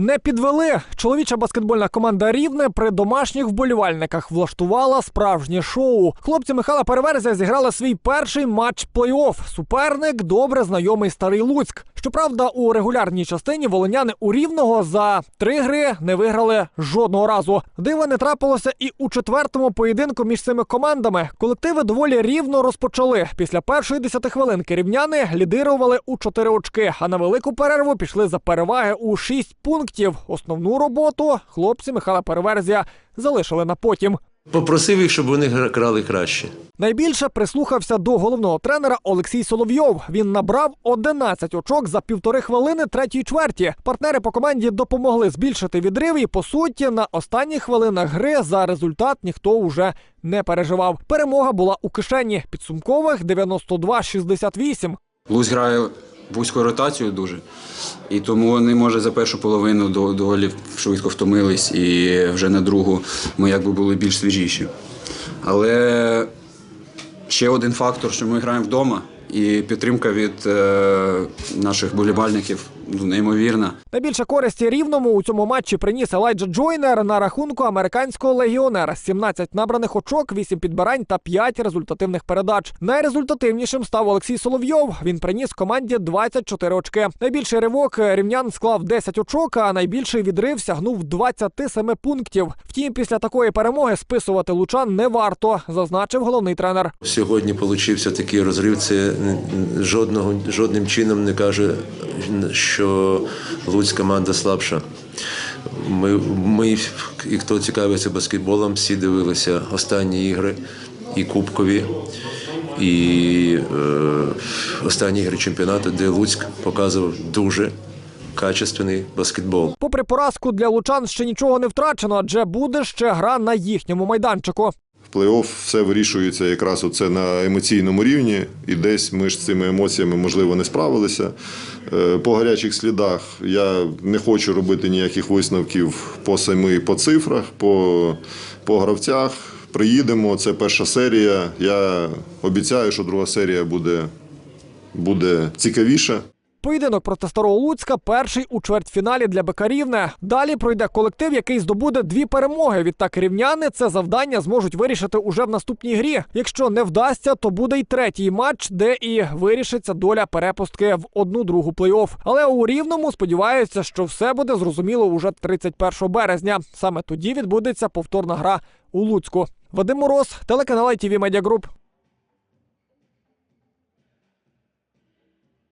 не підвели. Чоловіча баскетбольна команда Рівне при домашніх вболівальниках влаштувала справжнє шоу. Хлопці Михайла Переверзя зіграли свій перший матч плей-офф. Суперник добре знайомий старий Луцьк. Щоправда, у регулярній частині волиняни у рівного за три гри не виграли жодного разу. Дива не трапилося і у четвертому поєдинку між цими командами. Колективи доволі рівно розпочали. Після першої десятихвилинки рівняни лідирували у чотири очки, а на велику перерву пішли за переваги у шість пунктів. Основну роботу хлопці Михайла Переверзія залишили на потім. Попросив їх, щоб вони гра- грали краще. Найбільше прислухався до головного тренера Олексій Соловйов. Він набрав 11 очок за півтори хвилини третьої чверті. Партнери по команді допомогли збільшити відрив, і по суті на останніх хвилинах гри за результат ніхто уже не переживав. Перемога була у кишені підсумкових 92-68. Луць грає вузьку ротацію дуже, і тому вони, може, за першу половину до- доволі швидко втомились, і вже на другу ми якби були більш свіжіші. Але ще один фактор, що ми граємо вдома, і підтримка від е, наших болівальників неймовірна. Найбільше користі рівному у цьому матчі приніс Елайджа Джойнер на рахунку американського легіонера. 17 набраних очок, 8 підбирань та 5 результативних передач. Найрезультативнішим став Олексій Соловйов. Він приніс команді 24 очки. Найбільший ривок рівнян склав 10 очок, а найбільший відрив сягнув 27 пунктів. Втім, після такої перемоги списувати лучан не варто, зазначив головний тренер. Сьогодні получився такий розрив. Це жодного жодним чином не каже, що Луцьк команда слабша. Ми, ми, і хто цікавиться баскетболом, всі дивилися останні ігри і кубкові, і е, останні ігри чемпіонату, де Луцьк показував дуже качественний баскетбол. Попри поразку для лучан ще нічого не втрачено, адже буде ще гра на їхньому майданчику. В плей-офф все вирішується якраз оце на емоційному рівні, і десь ми ж з цими емоціями, можливо, не справилися. Е, По гарячих слідах я не хочу робити ніяких висновків по самі по цифрах, по, по гравцях. Приїдемо, це перша серія. Я обіцяю, що друга серія буде, буде цікавіша. Поєдинок проти старого Луцька перший у чвертьфіналі для БК Рівне. Далі пройде колектив, який здобуде дві перемоги. Відтак рівняни це завдання зможуть вирішити уже в наступній грі. Якщо не вдасться, то буде й третій матч, де і вирішиться доля перепустки в одну другу плей-офф. Але у рівному сподіваються, що все буде зрозуміло уже 31 березня. Саме тоді відбудеться повторна гра у Луцьку. Вадим Мороз, телеканал ITV Media Group.